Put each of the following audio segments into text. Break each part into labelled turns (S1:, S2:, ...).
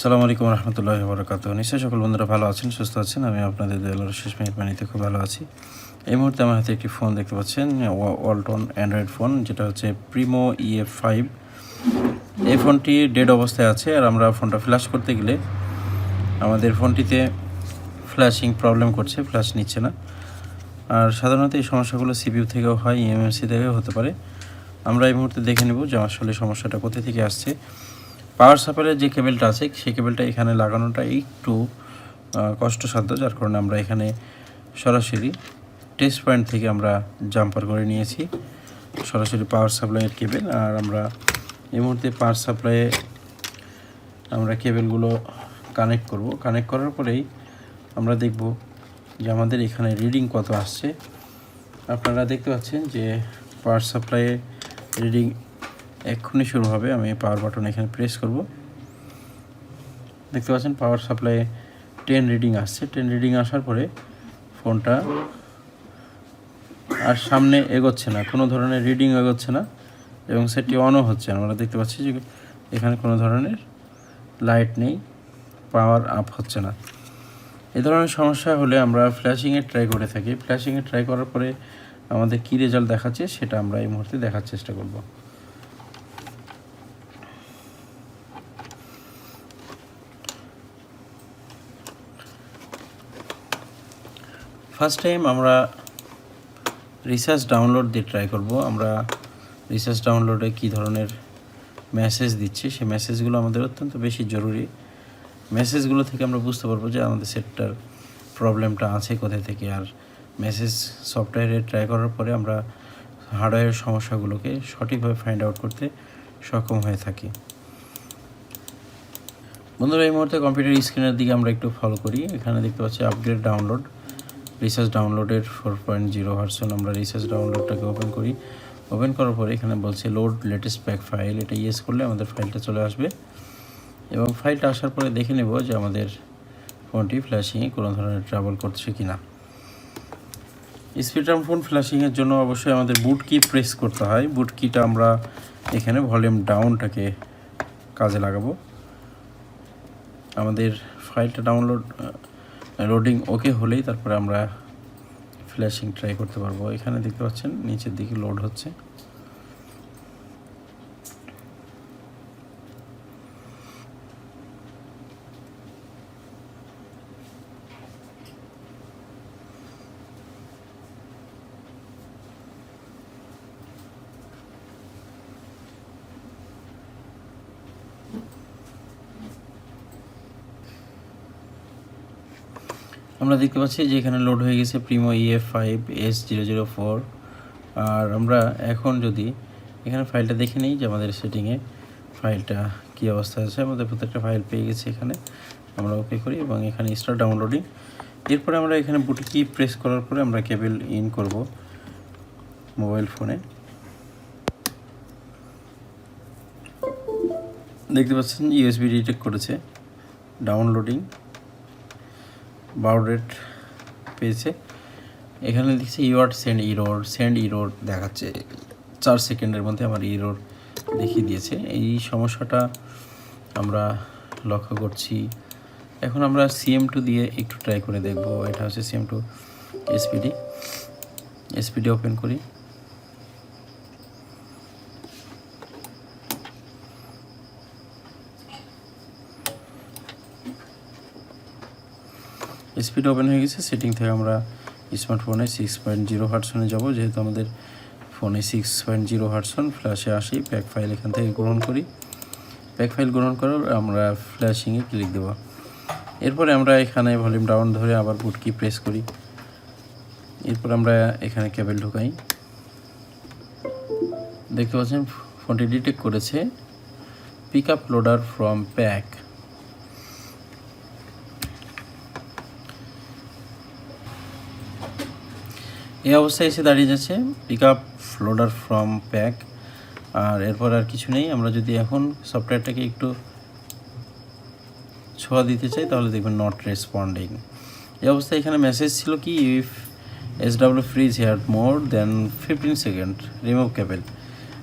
S1: সালামু আলাইকুম রহমতুল্লাহ বরকাত নিশ্চয়ই সকল বন্ধুরা ভালো আছেন, সুস্থ আছেন? আমি আপনাদের দেওয়ার শেষ মেহরবানিতে খুব ভালো আছি। এই মুহূর্তে আমার হাতে একটি ফোন দেখতে পাচ্ছেন, ওয়ালটন অ্যান্ড্রয়েড ফোন, যেটা হচ্ছে প্রিমো ইএফ ফাইভ এই ফোনটি ডেড অবস্থায় আছে, আর আমরা ফোনটা ফ্ল্যাশ করতে গেলে আমাদের ফোনটিতে ফ্ল্যাশিং প্রবলেম করছে ফ্ল্যাশ নিচ্ছে না। আর সাধারণত এই সমস্যাগুলো সিপিইউ থেকেও হয় ইএমএমসি থেকেও হতে পারে। আমরা এই মুহূর্তে দেখে নেব যে আসলে সমস্যাটা কোথা থেকে আসছে। পাওয়ার সাপ্লাইয়ের যে কেবেলটা আছে, সেই কেবেলটা এখানে লাগানোটা একটু কষ্টসাধ্য, যার কারণে আমরা এখানে সরাসরি টেস্ট পয়েন্ট থেকে আমরা জাম্পার করে নিয়েছি। সরাসরি পাওয়ার সাপ্লাইয়ের কেবেল, আর আমরা এই মুহূর্তে পাওয়ার সাপ্লাইয়ে আমরা কেবেলগুলো কানেক্ট করব। কানেক্ট করার পরেই আমরা দেখব যে আমাদের এখানে রিডিং কত আসছে। আপনারা দেখতে পাচ্ছেন যে পাওয়ার সাপ্লাইয়ে রিডিং এক্ষুনি শুরু হবে, আমি পাওয়ার বাটন এখানে প্রেস করব। দেখতে পাচ্ছেন পাওয়ার সাপ্লাইয়ে টেন রিডিং আসছে। টেন রিডিং আসার পরে ফোনটা আর সামনে এগোচ্ছে না, কোনো ধরনের রিডিং এগোচ্ছে না এবং সেটি অনও হচ্ছে আমরা দেখতে পাচ্ছি যে এখানে কোনো ধরনের লাইট নেই পাওয়ার আপ হচ্ছে না। এ ধরনের সমস্যা হলে আমরা ফ্ল্যাশিংয়ে ট্রাই করে থাকি। ফ্ল্যাশিংয়ে ট্রাই করার পরে আমাদের কী রেজাল্ট দেখাচ্ছে সেটা আমরা এই মুহূর্তে দেখার চেষ্টা করব। ফার্স্ট টাইম আমরা রিসার্চ ডাউনলোড দিয়ে ট্রাই করব। আমরা রিসার্চ ডাউনলোডে কী ধরনের মেসেজ দিচ্ছি, সেই মেসেজগুলো আমাদের অত্যন্ত বেশি জরুরি। মেসেজগুলো থেকে আমরা বুঝতে পারব যে আমাদের সেটটার প্রবলেমটা আছে কোথা থেকে। আর মেসেজ সফটওয়্যারে ট্রাই করার পরে আমরা হার্ডওয়্যারের সমস্যাগুলোকে সঠিকভাবে ফাইন্ড আউট করতে সক্ষম হয়ে থাকি। বন্ধুরা, এই মুহূর্তে কম্পিউটার স্ক্রিনের দিকে আমরা একটু ফলো করি। এখানে দেখতে পাচ্ছি আপগ্রেড ডাউনলোড রিসার্চ ডাউনলোডের ফোর পয়েন্ট জিরো ভার্সন আমরা রিসার্চ ডাউনলোডটাকে ওপেন করি। ওপেন করার পরে এখানে বলছে লোড লেটেস্ট প্যাক ফাইল এটা ইয়েস করলে আমাদের ফাইলটা চলে আসবে। এবং ফাইলটা আসার পরে দেখে নেব যে আমাদের ফোনটি ফ্ল্যাশিংয়ে কোনো ধরনের ট্রাভেল করছে কি না স্পিডরাম ফোন ফ্ল্যাশিংয়ের জন্য অবশ্যই আমাদের বুট কি প্রেস করতে হয়। বুট কিটা আমরা এখানে ভলিউম ডাউনটাকে কাজে লাগাবো। আমাদের ফাইলটা ডাউনলোড লোডিং ওকে হলেই তারপরে আমরা ফ্ল্যাশিং ট্রাই করতে পারব। এখানে দেখতে পাচ্ছেন, নিচের দিকে লোড হচ্ছে। আমরা দেখতে পাচ্ছি যে এখানে লোড হয়ে গেছে Primo EF five S zero zero four আর আমরা এখন যদি এখানে ফাইলটা দেখে নিই যে আমাদের সেটিংয়ে ফাইলটা কী অবস্থা আছে, আমাদের প্রত্যেকটা ফাইল পেয়ে গেছে এখানে। আমরা ওকে করি এবং এখানে স্টার্ট ডাউনলোডিং এরপরে আমরা এখানে বুটি কি প্রেস করার পরে আমরা কেবল ইন করব মোবাইল ফোনে দেখতে পাচ্ছেন ইউএসবি ডিটেক্ট করেছে। ডাউনলোডিং বারো রেট পেয়েছে। এখানে দেখছি UR send error send error দেখাচ্ছে। চার সেকেন্ডের মধ্যে আমার ইরোর দেখিয়ে দিয়েছে। এই সমস্যাটা আমরা লক্ষ্য করছি। এখন আমরা সিএম টু দিয়ে একটু ট্রাই করে দেখব। এটা হচ্ছে CM two SPD SPD open করি। স্পিড ওপেন হয়ে গেছে। সেটিং থেকে আমরা স্মার্টফোনে সিক্স পয়েন্ট জিরো হার্টসনে যাব। যেহেতু আমাদের ফোনে সিক্স পয়েন্ট জিরো হার্টসন ফ্ল্যাশে আসি প্যাক ফাইল এখান থেকে গ্রহণ করি। প্যাক ফাইল গ্রহণ করার আমরা ফ্ল্যাশিংয়ে ক্লিক দেবো। এরপরে আমরা এখানে ভলিউম ডাউন ধরে আবার বুটকি প্রেস করি। এরপর আমরা এখানে কেবল ঢোকাই। দেখতে পাচ্ছেন ফোনটি ডিটেক্ট করেছে। Pick up loader from pack এই অবস্থায় এসে দাঁড়িয়ে যাচ্ছে। Pick up loader from pack আর এরপর আর কিছু নেই। আমরা যদি এখন সফটওয়্যারটাকে একটু ছোঁয়া দিতে চাই, তাহলে দেখবেন নট রেসপন্ডিং এই অবস্থায় এখানে মেসেজ ছিল কি if S W freeze here more than fifteen second remove cable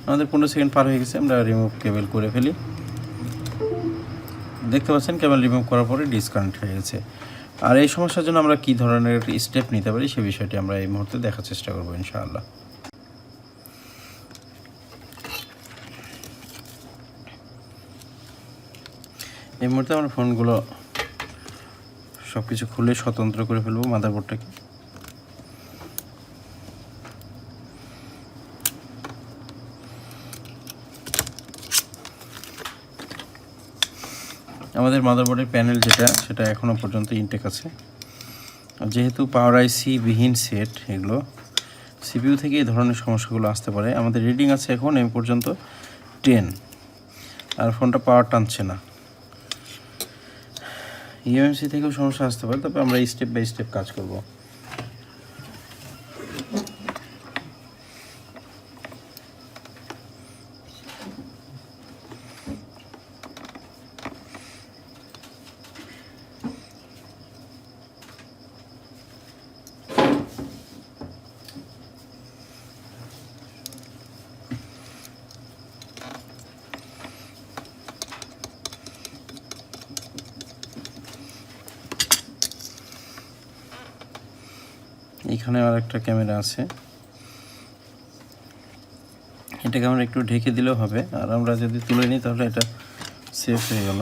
S1: আমাদের পনেরো সেকেন্ড পার হয়ে গেছে, আমরা রিমুভ কেবল করে ফেলি। দেখতে পাচ্ছেন কেবল রিমুভ করার পরে ডিসকানেক্ট হয়ে গেছে। আর এই সমস্যার জন্য আমরা কি ধরনের স্টেপ নিতে পারি সে বিষয়টি আমরা এই মুহূর্তে দেখার চেষ্টা করব, ইনশাআল্লাহ। এই মুহূর্তে আমরা ফোনগুলো সব কিছু খুলে স্বতন্ত্র করে ফেলব মাদারবোর্ডটাকে আমাদের মাদারবোর্ডের প্যানেল যেটা, সেটা এখনও পর্যন্ত ইনটেক আছে। যেহেতু পাওয়ার আইসি বিহীন সেট এগুলো সিপিউ থেকে এই ধরনের সমস্যাগুলো আসতে পারে। আমাদের রিডিং আছে এখন, এই পর্যন্ত টেন আর ফোনটা পাওয়ার টানছে না। ইএমসি থেকেও সমস্যা আসতে পারে, তবে আমরা স্টেপ বাই স্টেপ কাজ করব। এখানে আর একটা ক্যামেরা আছে। এটাকে আমরা একটু ঢেকে দিলেও হবে। আর আমরা যদি তুলে নিই, তাহলে এটা সেফ হয়ে গেল।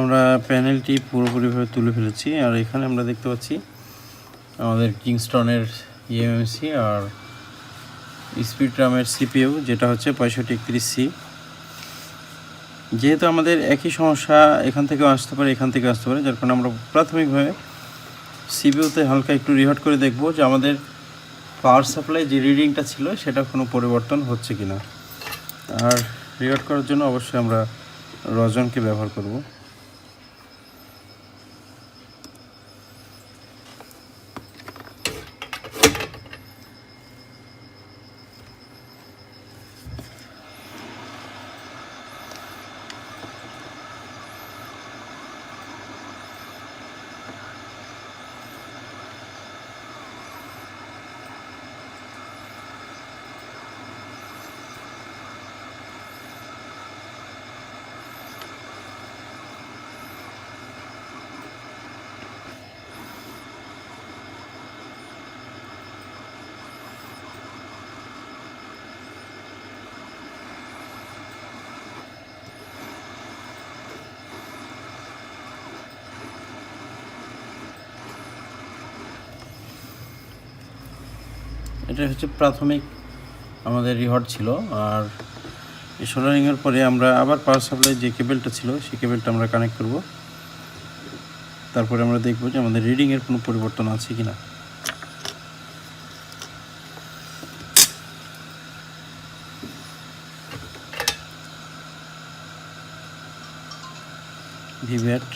S1: আমরা প্যানেলটি পুরোপুরিভাবে তুলে ফেলেছি। আর এখানে আমরা দেখতে পাচ্ছি আমাদের কিংস্টনের ইএমএমসি আর স্পিড রামের সিপিইউ যেটা হচ্ছে পঁয়ষট্টি একত্রিশ সি যেহেতু আমাদের একই সমস্যা এখান থেকেও আসতে পারে, এখান থেকে আসতে পারে, যার কারণে আমরা প্রাথমিকভাবে সিপিইউতে হালকা একটু রিহার্ট করে দেখব যে আমাদের পাওয়ার সাপ্লাই যে রিডিংটা ছিল, সেটা কোনো পরিবর্তন হচ্ছে কি না আর রিহার্ট করার জন্য অবশ্যই আমরা রজনকে ব্যবহার করব। এটা হচ্ছে প্রাথমিক আমাদের রিহট ছিল। আর এই সোলারিংয়ের পরে আমরা আবার পাওয়ার সাপ্লাই যে কেবেলটা ছিল, সেই কেবেলটা আমরা কানেক্ট করব। তারপরে আমরা দেখব যে আমাদের রিডিংয়ের কোনো পরিবর্তন আছে কি না ভিভ্যাট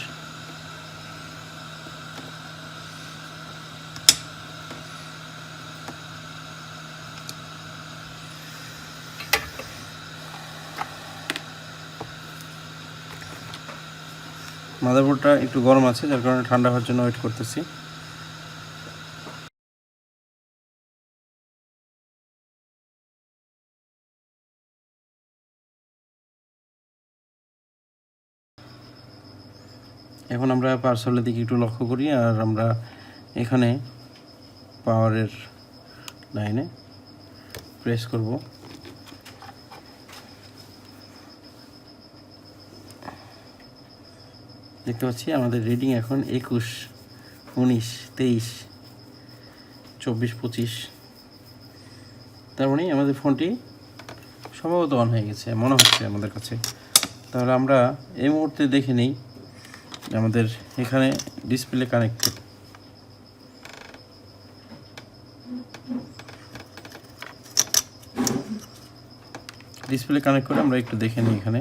S1: মাদারবোর্ডটা একটু গরম আছে, যার কারণে ঠান্ডা হওয়ার জন্য ওয়েট করতেছি। এখন আমরা পার্সলের দিকে একটু লক্ষ্য করি, আর আমরা এখানে পাওয়ারের লাইনে প্রেস করব। দেখতে পাচ্ছি, আমাদের রিডিং এখন একুশ, উনিশ, তেইশ, চব্বিশ, পঁচিশ। তার মানে আমাদের ফোনটি সম্ভবত অন হয়ে গেছে, মনে হচ্ছে আমাদের কাছে। তাহলে আমরা এই মুহূর্তে দেখে নিই আমাদের এখানে ডিসপ্লে কানেক্টেড ডিসপ্লে কানেক্ট করে আমরা একটু দেখে নিই এখানে।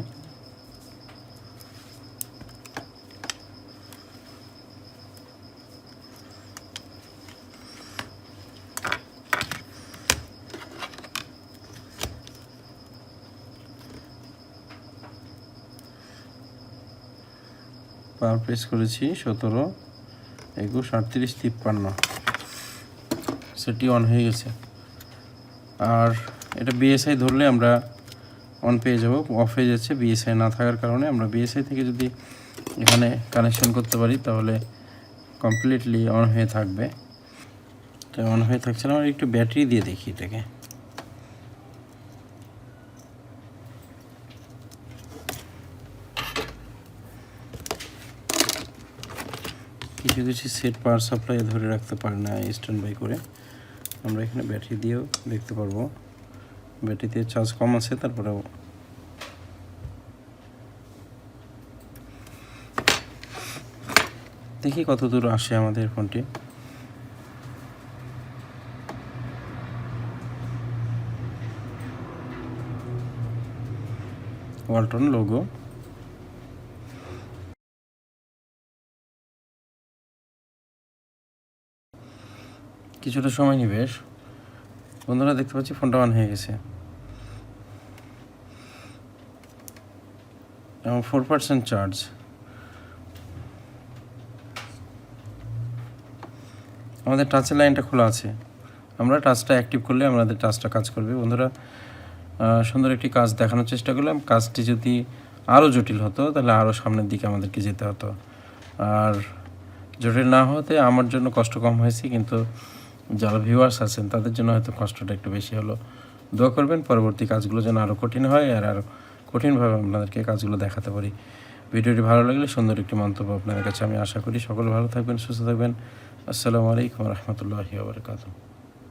S1: পাওয়ার প্রেস করেছি সতেরো, একুশ, আটত্রিশ, তিপ্পান্ন। সেটি অন হয়ে গেছে। আর এটা বিএসআই ধরলে আমরা অন পেয়ে যাব অফ হয়ে যাচ্ছে। বিএসআই না থাকার কারণে আমরা বিএসআই থেকে যদি এখানে কানেকশন করতে পারি, তাহলে কমপ্লিটলি অন হয়ে থাকবে। তো অন হয়ে থাকছে না, আমরা একটু ব্যাটারি দিয়ে দেখি এটাকে। কিছু কিছু সেট পাওয়ার সাপ্লাই ধরে রাখতে পারে না স্ট্যান্ড বাই করে। আমরা এখানে ব্যাটারি দিয়েও দেখতে পারব। ব্যাটারিতে চার্জ কম আছে, তারপরেও। দেখি কত দূর আসে আমাদের ফোনটি। ওয়ালটন লোগো কিছুটা সময় নিবে। বন্ধুরা, দেখতে পাচ্ছি ফোনটা অন হয়ে গেছে। এবং ফোর পার্সেন্ট চার্জ আমাদের টাচের লাইনটা খোলা আছে। আমরা টাচটা অ্যাক্টিভ করলে আমাদের টাচটা কাজ করবে। বন্ধুরা সুন্দর একটি কাজ দেখানোর চেষ্টা করলাম। কাজটি যদি আরও জটিল হতো, তাহলে আরও সামনের দিকে আমাদেরকে যেতে হতো। আর জটিল না হতে আমার জন্য কষ্ট কম হয়েছে, কিন্তু যারা ভিউয়ার্স আছেন, তাদের জন্য হয়তো কষ্টটা একটু বেশি হলো। দোয়া করবেন, পরবর্তী কাজগুলো যেন আরও কঠিন হয় আর আরও কঠিনভাবে আপনাদেরকে কাজগুলো দেখাতে পারি। ভিডিওটি ভালো লাগলে সুন্দর একটি মন্তব্য আপনাদের কাছে আমি আশা করি। সকলে ভালো থাকবেন, সুস্থ থাকবেন। আসসালামু আলাইকুম রহমতুল্লাহি আবরকাতুহ